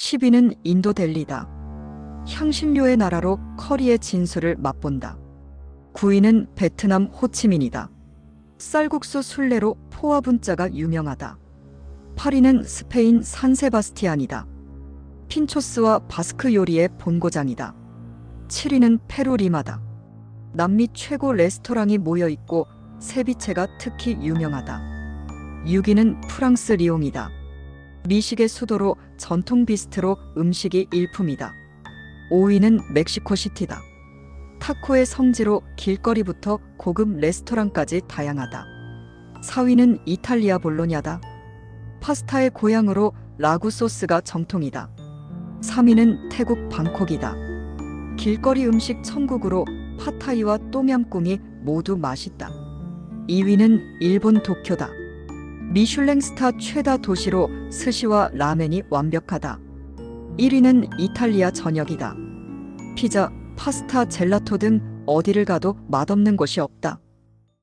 10위는 인도 델리다. 향신료의 나라로 커리의 진수를 맛본다. 9위는 베트남 호치민이다. 쌀국수 순례로 포화 분짜가 유명하다. 8위는 스페인 산세바스티안이다. 핀초스와 바스크 요리의 본고장이다. 7위는 페루 리마다. 남미 최고 레스토랑이 모여 있고 세비체가 특히 유명하다. 6위는 프랑스 리옹이다. 미식의 수도로 전통 비스트로 음식이 일품이다. 5위는 멕시코 시티다. 타코의 성지로 길거리부터 고급 레스토랑까지 다양하다. 4위는 이탈리아 볼로냐다. 파스타의 고향으로 라구 소스가 정통이다. 3위는 태국 방콕이다. 길거리 음식 천국으로 팟타이와 똠얌꿍이 모두 맛있다. 2위는 일본 도쿄다. 미슐랭 스타 최다 도시로 스시와 라멘이 완벽하다. 1위는 이탈리아 전역이다. 피자, 파스타, 젤라토 등 어디를 가도 맛없는 곳이 없다.